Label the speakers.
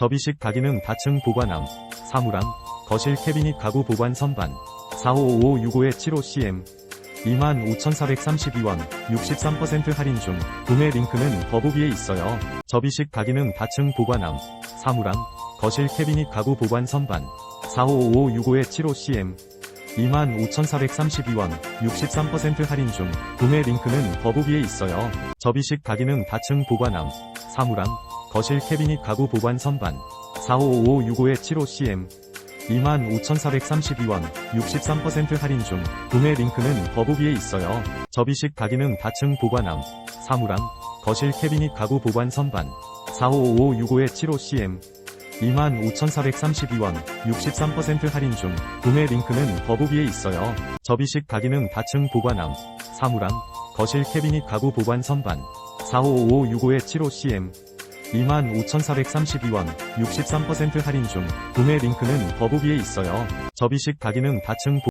Speaker 1: 접이식 다기능 다층 보관함, 사물함, 거실 캐비닛 가구 보관 선반, 455565-75cm, 25,432원, 63% 할인 중, 구매 링크는 더보기에 있어요. 접이식 다기능 다층 보관함, 사물함, 거실 캐비닛 가구 보관 선반, 455565-75cm, 25,432원, 63% 할인 중, 구매 링크는 더보기에 있어요. 접이식 다기능 다층 보관함, 사물함, 거실 캐비닛 가구 보관 선반, 455565-75cm, 25,432원, 63% 할인 중, 구매 링크는 더보기에 있어요. 접이식 다기능 다층 보관함, 사물함, 거실 캐비닛 가구 보관 선반, 455565-75cm, 25,432원, 63% 할인 중, 구매 링크는 더보기에 있어요. 접이식 다기능 다층 보관함, 사물함, 거실 캐비닛 가구 보관 선반, 455565-75cm, 25,432원, 63% 할인 중, 구매 링크는 더보기에 있어요. 접이식 다기능 다층